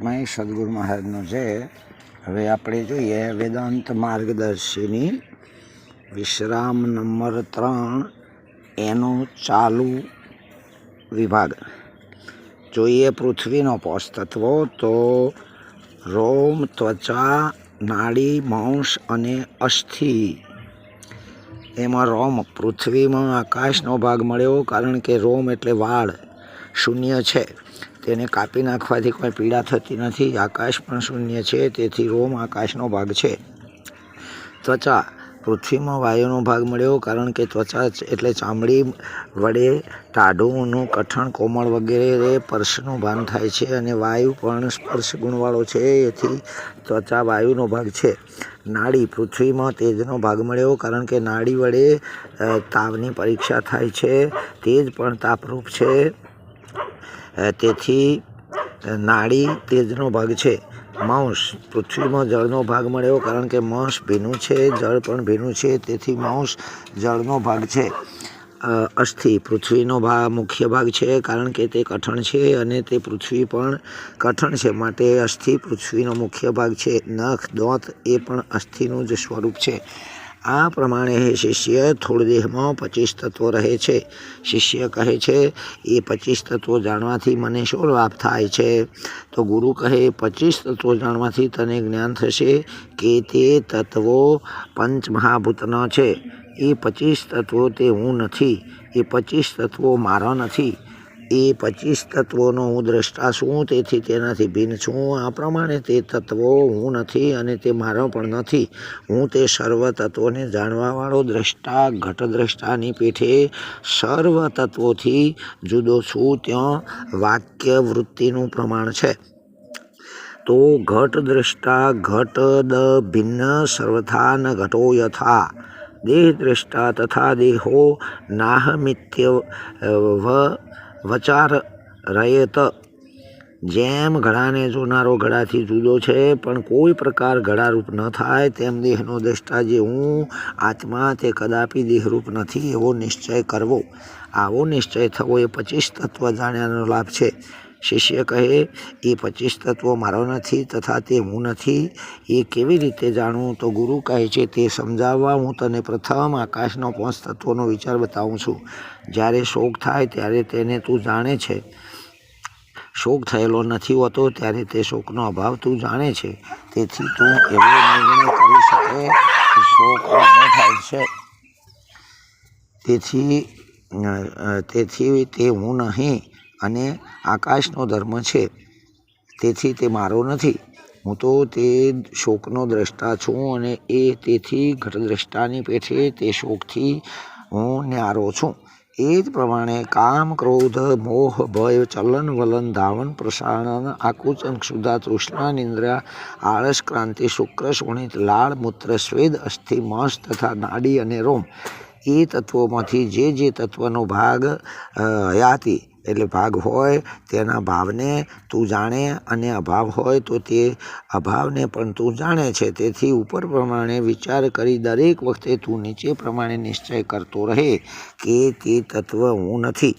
મહેશ સદગુરુ મહારાજનો છે હવે આપણે જોઈએ વેદાંત માર્ગદર્શીની, વિશ્રામ નંબર ત્રણ, એનો ચાલુ વિભાગ. જોઈએ પૃથ્વીનો પોષ તત્વો તો રોમ, ત્વચા, નાડી, માંસ અને અસ્થિ. એમાં રોમ, પૃથ્વીમાં આકાશનો ભાગ મળ્યો કારણ કે રોમ એટલે વાળ, શૂન્ય છે. તેને કાપી નાખવાથી કોઈ પીડા થતી નથી. આકાશ પણ શૂન્ય છે, તેથી રોમ આકાશનો ભાગ છે. ત્વચા. પૃથ્વીમાં વાયુનો ભાગ મળ્યો, કારણ કે ત્વચા એટલે ચામડી વડે ટાઢુંનું કઠણ કોમળ વગેરે સ્પર્શનું ભાન થાય છે અને વાયુ પણ સ્પર્શ ગુણવાળો છે, એથી ત્વચા વાયુનો ભાગ છે. નાડી. પૃથ્વીમાં તેજનો ભાગ મળ્યો, કારણ કે નાડી વડે તાવની પરીક્ષા થાય છે. તેજ પણ તાપરૂપ છે. તેથી નાડી તેજનો ભાગ છે. માંસ, પૃથ્વીમાં જળનો ભાગ મળ્યો કારણ કે માંસ ભીનું છે, જળ પણ ભીનું છે, તેથી માંસ જળનો ભાગ છે. અસ્થિ, પૃથ્વીનો ભાગ મુખ્ય ભાગ છે કારણ કે તે કઠણ છે અને તે પૃથ્વી પણ કઠણ છે. માટે અસ્થિ પૃથ્વીનો મુખ્ય ભાગ છે. નખ, દોંત એ પણ અસ્થિનું જ સ્વરૂપ છે. આ પ્રમાણે હે શિષ્ય થોડ દેહમાં પચીસ તત્વો રહે છે. શિષ્ય કહે છે, એ પચીસ તત્વો જાણવાથી મને શું લાભ થાય છે? તો ગુરુ કહે, પચીસ તત્વો જાણવાથી તને જ્ઞાન થશે કે તે તત્વો પંચ મહાભૂતના છે. એ પચીસ તત્વો તે હું નથી. એ પચીસ તત્વો મારા નથી. એ પચીસ તત્વોનો હું દ્રષ્ટા છું, તેથી તેનાથી ભિન્ન છું. આ પ્રમાણે તે તત્વો હું નથી અને તે મારો પણ નથી. હું તે સર્વ તત્વોને જાણવાવાળો દ્રષ્ટા, ઘટદ્રષ્ટાની પીઠે સર્વ તત્વોથી જુદો છું. ત્યાં વાક્ય વૃત્તિનું પ્રમાણ છે. તો ઘટ દ્રષ્ટા ઘટ દ ભિન્ન સર્વથા ન ઘટો યથા. દેહ દ્રષ્ટા તથા દેહો નાહમિત્ય વ વચાર રહેત જેમ ઘડાને જોનારો ઘડાથી જુદો છે, પણ કોઈ પ્રકાર ઘડારૂપ ન થાય. તેમ દેહનો દ્રષ્ટા જે હું, આત્મા તે કદાપી દેહરૂપ નથી, એવો નિશ્ચય કરવો. આવો નિશ્ચય થવો એ પચીસ તત્વ જાણ્યાનો લાભ છે. શિષ્ય કહે, એ પચીસ તત્વો મારો નથી તથા તે હું નથી. એ કેવી રીતે જાણવું તો ગુરુ કહે છે, તે સમજાવવા હું તને પ્રથમ આકાશનો પાંચ તત્વોનો વિચાર બતાવું છું. જ્યારે શોક થાય ત્યારે તેને તું જાણે છે. શોક થયેલો નથી હોતો ત્યારે તે શોકનો અભાવ તું જાણે છે. તેથી તું એવો નિર્ણય કરી શકે કે શોક ન થાય છે. તેથી તેથી તે હું નહીં. અને આકાશનો ધર્મ છે. તેથી તે મારો નથી. હું તો તે શોકનો દ્રષ્ટા છું અને એ તેથી ઘટદ્રષ્ટાની પેઠે તે શોકથી હું ન્યારો છું. એ જ પ્રમાણે કામ, ક્રોધ, મોહ, ભય, ચલન, વલન, ધાવન, પ્રસારણ, આકુચન, ક્ષુધા, તૃષ્ણા, નિંદ્રા, આળસ, ક્રાંતિ, શુક્ર, શોણિત, લાળ, મૂત્ર, સ્વેદ, અસ્થિ, માંસ તથા નાડી અને રોમ. એ તત્વોમાંથી જે જે તત્વનો ભાગ હયાતી એટલે ભાગ હોય તેના ભાવને તું જાણે અને અભાવ હોય તો તે અભાવને પણ તું જાણે છે. તેથી ઉપર પ્રમાણે વિચાર કરી દરેક વખતે તું નીચે પ્રમાણે નિશ્ચય કરતો રહે કે તે તત્વ હું નથી.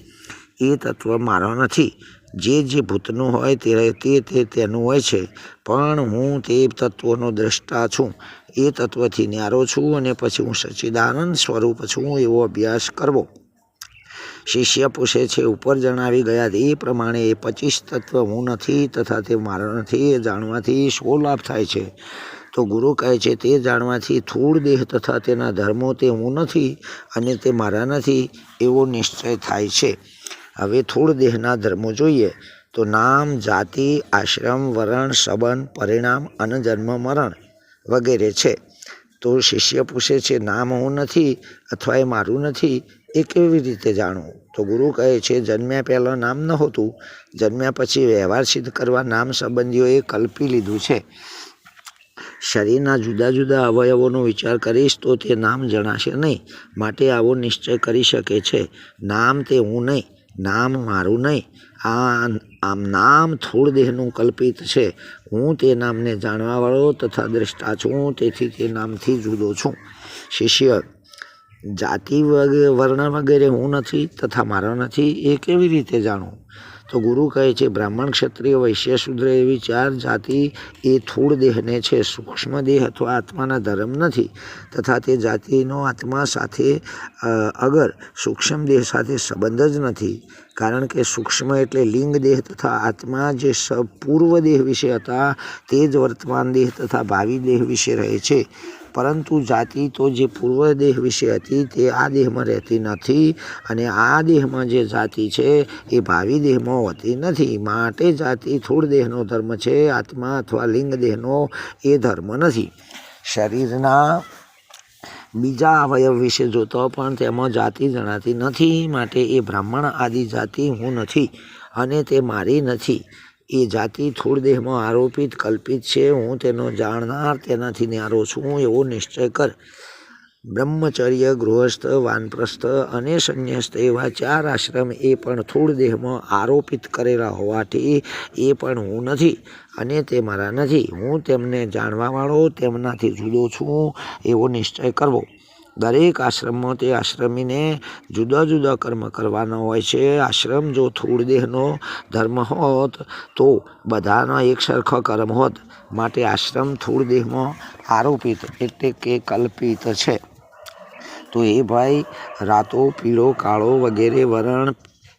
એ તત્વ મારો નથી. જે જે ભૂતનું હોય તે તે તે તેનું હોય છે. પણ હું તે તત્વનો દ્રષ્ટા છું. એ તત્વથી ન્યારો છું અને પછી હું સચ્ચિદાનંદ સ્વરૂપ છું એવો અભ્યાસ કરવો. શિષ્ય પૂછે છે, ઉપર જણાવી ગયા એ પ્રમાણે એ પચીસ તત્વ હું નથી તથા તે મારા નથી, એ જાણવાથી શો લાભ થાય છે? તો ગુરુ કહે છે, તે જાણવાથી થૂળ દેહ તથા તેના ધર્મો તે હું નથી અને તે મારા નથી. એવો નિશ્ચય થાય છે. હવે થૂળ દેહના ધર્મો જોઈએ. તો નામ, જાતિ, આશ્રમ, વરણ, સંબંધ, પરિણામ અને જન્મ, મરણ વગેરે છે. તો શિષ્ય પૂછે છે, નામ હું નથી અથવા એ મારું નથી? એ કેવી રીતે જાણવું. તો ગુરુ કહે છે, જન્મ્યા પહેલાં નામ નહોતું. જન્મ્યા પછી વ્યવહાર સિદ્ધ કરવા નામ સંબંધીઓએ કલ્પી લીધું છે. શરીરના જુદા જુદા અવયવોનો વિચાર કરીશ તો તે નામ જણાશે નહીં. માટે આવો નિશ્ચય કરી શકે છે. નામ તે હું નહીં. નામ મારું નહીં. આ આમ નામ થોડ દેહનું કલ્પિત છે. હું તે નામને જાણવાવાળો તથા દ્રષ્ટા છું. તેથી તે નામથી જુદો છું. શિષ્ય જાતિ વર્ણ વગેરે હું નથી તથા મારો નથી, એ કેવી રીતે જાણવું તો ગુરુ કહે છે, બ્રાહ્મણ ક્ષત્રિય વૈશ્ય શુદ્ર એવી ચાર જાતિ, એ થૂળ દેહને છે, સૂક્ષ્મ દેહ અથવા આત્માના ધર્મ નથી. તથા તે જાતિનો આત્મા સાથે અગર સૂક્ષ્મ દેહ સાથે સંબંધ જ નથી. કારણ કે સૂક્ષ્મ એટલે લિંગ દેહ તથા આત્મા જે સ, પૂર્વ દેહ વિશે હતા, તે જ વર્તમાન દેહ તથા ભાવિ દેહ વિશે રહે છે. પરંતુ જાતિ તો જે પૂર્વ દેહ વિશે હતી તે આ દેહમાં રહેતી નથી અને આ દેહમાં જે જાતિ છે એ ભાવિ દેહમાં હોતી નથી. માટે જાતિ થોડ દેહનો ધર્મ છે, આત્મા અથવા લિંગ દેહનો એ ધર્મ નથી. શરીરના બીજા અવયવ વિશે જોતો પણ તેમાં જાતિ જણાતી નથી. માટે એ બ્રાહ્મણ આદિ જાતિ હું નથી અને તે મારી નથી. એ જાતિ થોડ આરોપિત, કલ્પિત છે. હું તેનો જાણનાર, તેનાથી ન્યારો છું, એવો નિશ્ચય કર. બ્રહ્મચર્ય, ગૃહસ્થ, વાનપ્રસ્થ અને સંન્યસ્થ એવા ચાર આશ્રમ એ પણ થોડ આરોપિત કરેલા હોવાથી એ પણ હું નથી અને તે મારા નથી. હું તેમને જાણવાવાળો તેમનાથી જુદો છું, એવો નિશ્ચય કરવો. દરેક આશ્રમમાં તે આશ્રમીને જુદા જુદા કર્મ કરવાના હોય છે. આશ્રમ જો દેહનો ધર્મ હોત તો બધાનો એક સરખો કર્મ હોત. માટે આશ્રમ દેહમાં આરોપિત એટલે કે કલ્પિત છે. તો એ ભાઈ રાતો પીળો કાળો વગેરે વરણ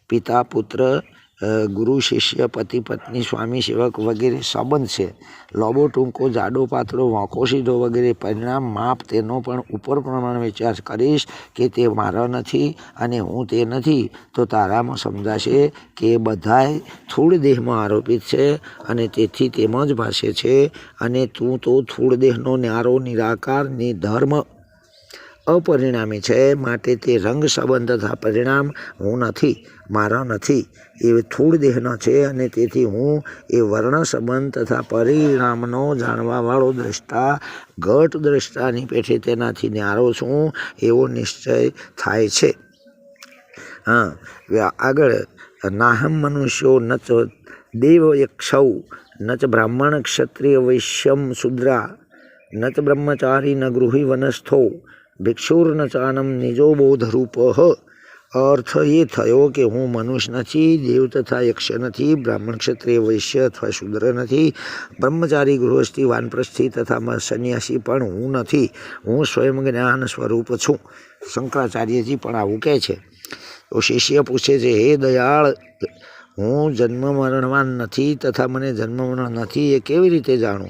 પિતા પુત્ર ગુરુ, શિષ્ય, પતિ, પત્ની, સ્વામી, સેવક વગેરે સંબંધ છે. લોબો, ટૂંકો, જાડો, પાતળો, વાંકો, સીધો વગેરે પરિણામ માપ તેનો પણ ઉપર પ્રમાણે વિચાર કરીશ કે તે મારા નથી અને હું તે નથી. તો તારામાં સમજાશે કે બધાય થૂળ દેહમાં આરોપિત છે અને તેથી તેમ જ ભાષે છે અને તું તો થૂળ દેહનો ન્યારો, નિરાકારની ધર્મ અપરિણામી છે. માટે તે રંગ સંબંધ તથા પરિણામ હું નથી, મારા નથી. એ થોડ દેહનો છે અને તેથી હું એ વર્ણ સંબંધ તથા પરિણામનો જાણવાવાળો દ્રષ્ટા, ઘટ દ્રષ્ટાની પેઠે તેનાથી ન્યારો છું એવો નિશ્ચય થાય છે. હા આગળ, નાહમ મનુષ્યો ન ચ દેવ યક્ષૌ ન ચ બ્રાહ્મણ ક્ષત્રિય વૈશ્યમ શુદ્રા ન ચ બ્રહ્મચારી ન ગૃહી વનસ્થો ભિક્ષુર્ન ચાનમ નિજો બોધરૂપ અર્થ એ થયો કે હું મનુષ્ય નથી દેવ તથા યક્ષ નથી બ્રાહ્મણ ક્ષત્રિય વૈશ્ય અથવા શુદ્ર નથી બ્રહ્મચારી ગૃહસ્થી વાનપ્રસ્થિ તથા સંન્યાસી પણ હું નથી હું સ્વયં જ્ઞાન સ્વરૂપ છું શંકરાચાર્યજી પણ આવું કહે છે। તો શિષ્ય પૂછે છે, હે દયાળ, હું જન્મ મરણવાન નથી તથા મને જન્મ મરણ નથી, એ કેવી રીતે જાણું?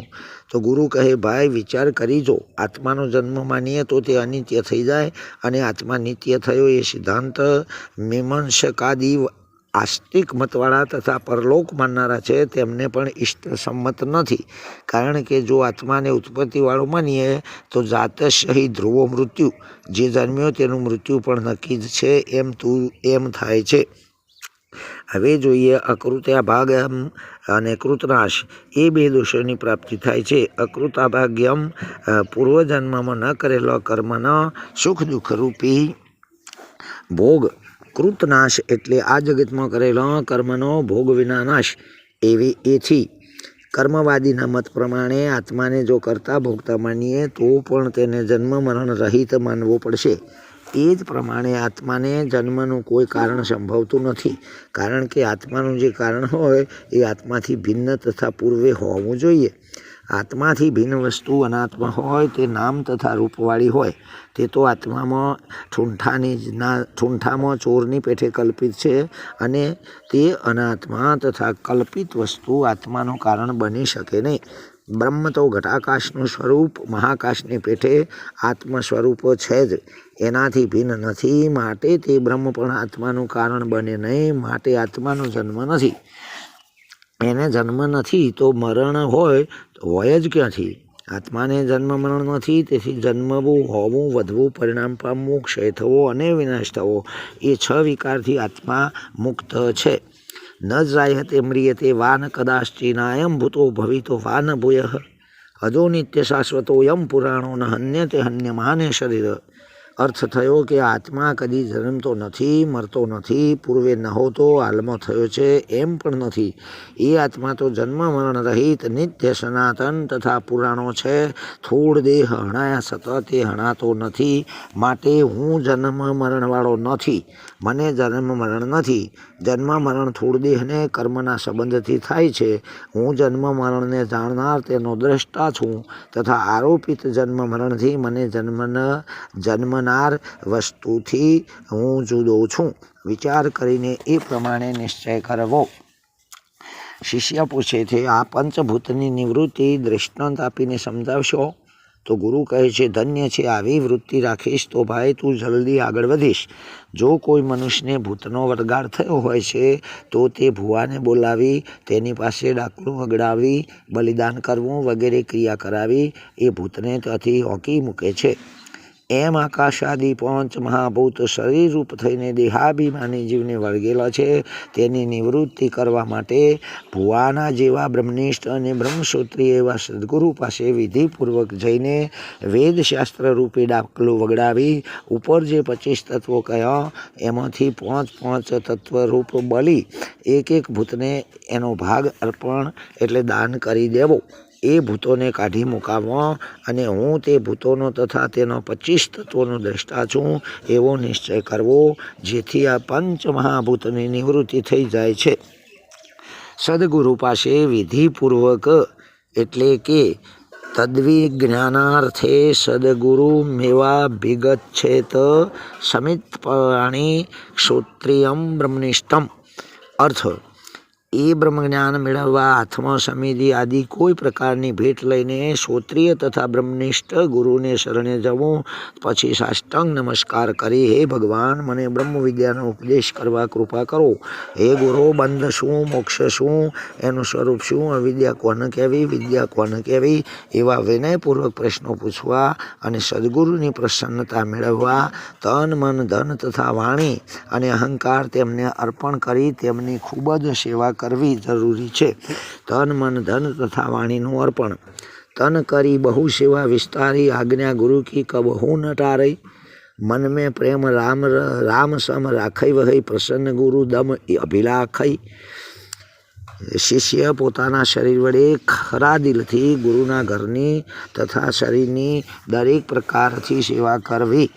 તો ગુરુ કહે, ભાઈ, વિચાર કરી જો. આત્માનો જન્મ માનીએ તો તે અનિત્ય થઈ જાય અને આત્મા નિત્ય થયો એ સિદ્ધાંત મીમાંસકાદી આસ્તિક મતવાળા તથા પરલોક માનનારા છે. તેમને પણ ઇષ્ટ સંમત નથી. કારણ કે જો આત્માને ઉત્પત્તિવાળો માનીએ, તો જાતશહી ધ્રુવો મૃત્યુ. જે જન્મ્યો તેનું મૃત્યુ પણ નક્કી જ છે. એમ તું, એમ થાય છે. હવે જોઈએ અકૃત્યા ભાગમ અને કૃતનાશ. એ બે દોષોની પ્રાપ્તિ થાય છે. અકૃતાભાગ્યમ પૂર્વજન્મમાં ન કરેલો કર્મનો સુખ દુઃખરૂપી ભોગ. કૃતનાશ એટલે આ જગતમાં કરેલો કર્મનો ભોગ વિના નાશ. એવી એથી કર્મવાદીના મત પ્રમાણે આત્માને જો કરતા ભોગતા માનીએ તો પણ તેને જન્મ મરણ રહિત માનવો પડશે. એ જ પ્રમાણે આત્માને જન્મનું કોઈ કારણ સંભવતું નથી. કારણ કે આત્માનું જે કારણ હોય એ આત્માથી ભિન્ન તથા પૂર્વે હોવું જોઈએ. આત્માથી ભિન્ન વસ્તુ અનાત્મા હોય તે નામ તથા રૂપવાળી હોય. તે તો આત્મામાં ઠૂંઠાની ના, ઠૂંઠામાં ચોરની પેઠે કલ્પિત છે અને તે અનાત્મા તથા કલ્પિત વસ્તુ આત્માનું કારણ બની શકે નહીં. બ્રહ્મ તો ઘટાકાશનું સ્વરૂપ, મહાકાશની પેઠે આત્મ સ્વરૂપ છે જ. એનાથી ભિન્ન નથી, માટે તે બ્રહ્મ પણ આત્માનું કારણ બને નહીં, માટે આત્માનો જન્મ નથી. એને જન્મ નથી, તો મરણ હોય, તો હોય જ ક્યાંથી? આત્માને જન્મ મરણ નથી, તેથી જન્મવું, હોવું, વધવું, પરિણામ પામવું, ક્ષય થવો અને વિનાશ થવો, એ છ વિકારથી આત્મા મુક્ત છે. ન જાયતે મ્રિયતે વાન કદાશ્ચિનાયમ ભૂતો ભવિતો વાન ભૂય અજો નિત્ય શાશ્વતો યમ પુરાણો ન હન્યતે હન્યમાને શરીર અર્થ થયો કે આત્મા કદી જન્મતો નથી મરતો નથી પૂર્વે નહોતો હાલમાં થયો છે એમ પણ નથી એ આત્મા તો જન્મ મરણ રહિત નિત્ય સનાતન તથા પુરાણો છે થોડ દેહ હણાયા સતત એ હણાતો નથી માટે હું જન્મ મરણવાળો નથી મને જન્મ મરણ નથી. જન્મ મરણ થોડ દેહને કર્મના સંબંધથી થાય છે. હું જન્મ મરણને જાણનાર તેનો દ્રષ્ટા છું તથા આરોપિત જન્મ મરણથી મને જન્મન, જન્મનાર વસ્તુથી હું જુદો છું. વિચાર કરીને એ પ્રમાણે નિશ્ચય કરવો. શિષ્ય પૂછે છે, આ પંચભૂતની નિવૃત્તિ દૃષ્ટાંત આપીને સમજાવશો? તો ગુરુ કહે છે, ધન્ય છે, આવી વૃત્તિ રાખીશ તો ભાઈ તું જલ્દી આગળ વધીશ. જો કોઈ મનુષ્યને ભૂતનો વળગાડ થયો હોય છે, તો તે ભુવાને બોલાવી, તેની પાસે ડાકલું વગડાવી, બલિદાન કરવું વગેરે ક્રિયા કરાવી, એ ભૂતને ત્યાંથી હોકી મૂકે છે. એમ આકાશાદી પંચ મહાભૂત શરીર રૂપ થઈને દેહાભિમાની જીવને વળગેલા છે. તેની નિવૃત્તિ કરવા માટે ભુવાના જેવા બ્રહ્મનિષ્ઠ અને બ્રહ્મસૂત્રી એવા સદગુરુ પાસે વિધિપૂર્વક જઈને વેદશાસ્ત્ર રૂપે ડાકલું વગડાવી, ઉપર જે પચીસ તત્વો કહ્યા એમાંથી પાંચ પાંચ તત્વરૂપ બલી, એક એક ભૂતને એનો ભાગ અર્પણ એટલે દાન કરી દેવો. એ ભૂતોને કાઢી મુકાવવા અને હું તે ભૂતોનો તથા તેનો પચીસ તત્વોનો દ્રષ્ટા છું, એવો નિશ્ચય કરવો, જેથી આ પંચ મહાભૂતની નિવૃત્તિ થઈ જાય છે. સદગુરુ પાસે વિધિપૂર્વક એટલે કે તદ્વિજ્ઞાનાર્થે સદગુરુ મેવા ભિગચ્છેત સમિત પ્રાણી ક્ષોત્રિયમ બ્રહ્મનિષ્ઠમ. અર્થ એ બ્રહ્મજ્ઞાન મેળવવા હાથમાં સમિધિ આદિ કોઈ પ્રકારની ભેટ લઈને શ્રોત્રિય તથા બ્રહ્મનિષ્ઠ ગુરુને શરણે જવું. પછી સાષ્ટાંગ નમસ્કાર કરી, હે ભગવાન, મને બ્રહ્મ વિદ્યાનો ઉપદેશ કરવા કૃપા કરો. હે ગુરુ, બંધ શું મોક્ષ શું એનું સ્વરૂપ શું? અવિદ્યા કોને કહેવી? વિદ્યા કોને કહેવી? એવા વિનયપૂર્વક પ્રશ્નો પૂછવા અને સદગુરુની પ્રસન્નતા મેળવવા, તન, મન, ધન તથા વાણી અને અહંકાર તેમને અર્પણ કરી, તેમની ખૂબ જ સેવા કરવી જરૂરી છે. તન મન ધન તથા વાણીનું અર્પણ. તન કરી બહુ સેવા વિસ્તારી આજ્ઞા ગુરુ કી કબહુ ન ટારઈ મન મેં પ્રેમ રામ રામ સમ રાખઈ વહઈ પ્રસન્ન ગુરુ દમ અભિલાખઈ. શિષ્ય પોતાના શરીર વડે ખરા દિલથી ગુરુના ઘરની તથા શરીરની દરેક પ્રકારથી સેવા કરવી.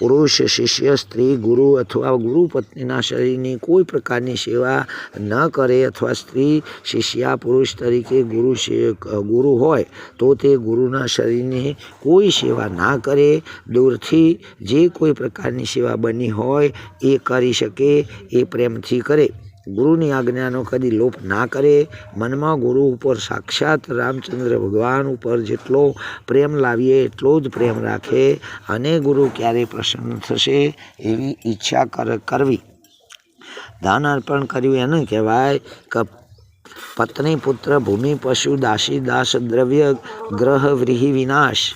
પુરુષ, શિષ્ય, સ્ત્રી, ગુરુ અથવા ગુરુ પત્નીના શરીરની કોઈ પ્રકારની સેવા ન કરે અથવા સ્ત્રી, શિષ્યા, પુરુષ તરીકે ગુરુ ગુરુ હોય, તો તે ગુરુના શરીરની કોઈ સેવા ના કરે. દૂરથી જે કોઈ પ્રકારની સેવા બની હોય એ કરી શકે, એ પ્રેમથી કરે. ગુરુની આજ્ઞાનો કદી લોપ ના કરે. મનમાં ગુરુ ઉપર સાક્ષાત રામચંદ્ર ભગવાન ઉપર જેટલો પ્રેમ લાવીએ, એટલો જ પ્રેમ રાખે અને ગુરુ ક્યારે પ્રસન્ન થશે એવી ઈચ્છા કર, કરવી. દાન અર્પણ કર્યું એને કહેવાય કે, પત્ની પુત્ર ભૂમિ પશુ દાસી દાસ દ્રવ્ય ગ્રહ વ્રીહિ વિનાશ.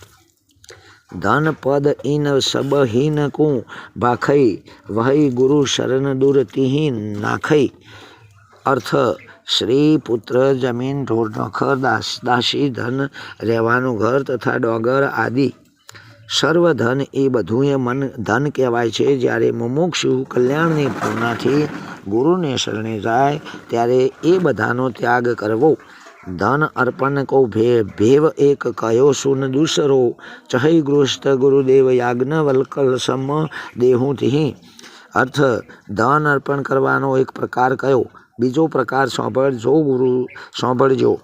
ધન પદ ઇન સબહીન કું ભાખઈ, વહઈ ગુરુ શરણ દૂર તિહીન નાખઈ. અર્થ, શ્રી પુત્ર જમીન ઢોર નખર, દાસ, દાસી ધન, રહેવાનું ઘર તથા ડોગર આદિ. સર્વ ધન એ બધું એ મન ધન કહેવાય છે. જ્યારે મુમુક્ષુ કલ્યાણની ભાવનાથી ગુરુને શરણે જાય, ત્યારે એ બધાનો ત્યાગ કરવો. ધન અર્પણ કો ભે, ભેવ એક કયો સુન દુસરો, ચહૈ ગૃહસ્થ ગુરુદેવ યાજ્ઞવલ્કલ સમ દેહુથી. અર્થ ધન અર્પણ કરવાનો એક પ્રકાર કયો? બીજો પ્રકાર સાંભળજો ગુરુ, સાંભળજો.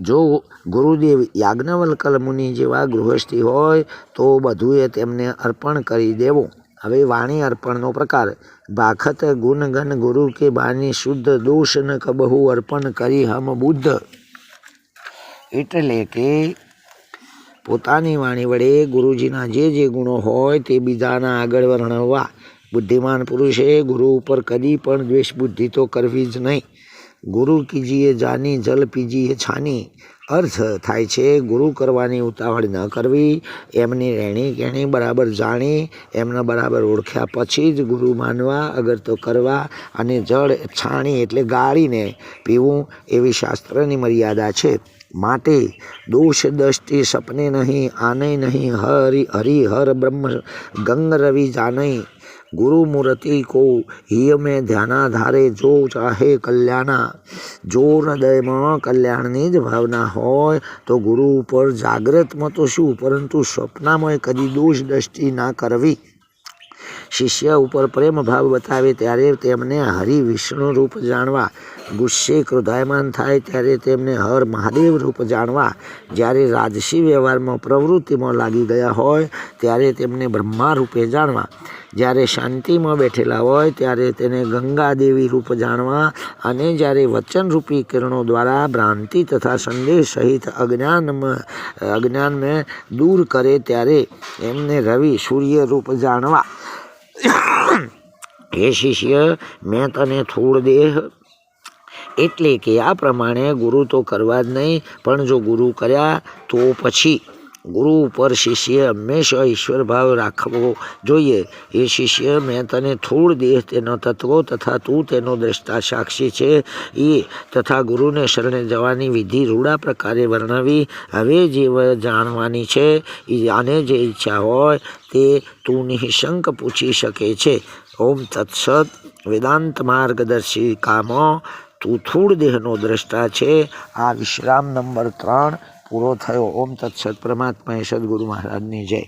જો ગુરુદેવ યાજ્ઞવલ્કલ મુનિ જેવા ગૃહસ્થી હોય, તો બધું તેમને અર્પણ કરી દેવું. હવે વાણી અર્પણનો પ્રકાર. ભાખત ગુણગન ગુરુ કે બાની શુદ્ધ દોષ ન કબહુ અર્પણ કરી હમ બુદ્ધ. એટલે કે પોતાની વાણી વડે ગુરુજીના જે જે ગુણો હોય તે બીજાના આગળ વર્ણવવા. બુદ્ધિમાન પુરુષે ગુરુ ઉપર કદી પણ દ્વેષ બુદ્ધિ તો કરવી જ નહીં. ગુરુ કીજીએ જાની, જલ પીજીએ છાની. અર્થ થાય છે, ગુરુ કરવાની ઉતાવળ ન કરવી, એમની રહેણી કહેણી બરાબર જાણી, એમને બરાબર ઓળખ્યા પછી જ ગુરુ માનવા, અગર તો કરવા અને જળ છાણી એટલે ગાળીને પીવું એવી શાસ્ત્રની મર્યાદા છે. માટે દોષ દષ્ટિ સપને નહીં, આને નહીં, હરિ હરિહર બ્રહ્મ, ગંગ રવિ જાનઈ ગુરુ મૂર્તિ કો હિયમે ધ્યાનાધારે જો ચાહે કલ્યાણા. જો હૃદયમાં કલ્યાણની જ ભાવના હોય તો ગુરુ ઉપર જાગ્રતમાં તો શું? પરંતુ સ્વપ્નામાં કદી દોષ દ્રષ્ટિ ના કરવી. શિષ્ય ઉપર પ્રેમ ભાવ બતાવે ત્યારે તેમને હરિ વિષ્ણુ રૂપ જાણવા. ગુસ્સે ક્રોધાયમાન થાય ત્યારે તેમને હર મહાદેવ રૂપ જાણવા. જ્યારે રાજસી વ્યવહારમાં પ્રવૃત્તિમાં લાગી ગયા હોય ત્યારે તેમને બ્રહ્મા રૂપે જાણવા. જ્યારે શાંતિમાં બેઠેલા હોય ત્યારે તેને ગંગા દેવી રૂપ જાણવા અને જ્યારે વચનરૂપી કિરણો દ્વારા ભ્રાંતિ તથા સંદેશ સહિત અજ્ઞાનમાં અજ્ઞાનને દૂર કરે ત્યારે એમને રવિ સૂર્ય રૂપ જાણવા. હે શિષ્ય, મેં તને થોડ દેહ. એટલે કે આ પ્રમાણે ગુરુ તો કરવા જ નહીં, પણ જો ગુરુ કર્યા તો પછી. ગુરુ ઉપર શિષ્ય હંમેશા ઈશ્વર ભાવ રાખવો જોઈએ. એ શિષ્ય મેં તને થોડ દેહ તેનો તત્વો તથા તું તેનો દ્રષ્ટા સાક્ષી છે. એ તથા ગુરુને શરણે જવાની વિધિ રૂડા પ્રકારે વર્ણવી હવે જે જાણવાની છે. એ આને જે ઈચ્છા હોય તે તું નિઃશંક પૂછી શકે છે. ઓમ તત્સત વેદાંત માર્ગદર્શિકામાં તું થૂળ દેહનો દ્રષ્ટા છે. આ વિશ્રામ નંબર ત્રણ પૂરો થયો. ઓમ તત્સત પરમાત્માએ સદગુરુ મહારાજની જય.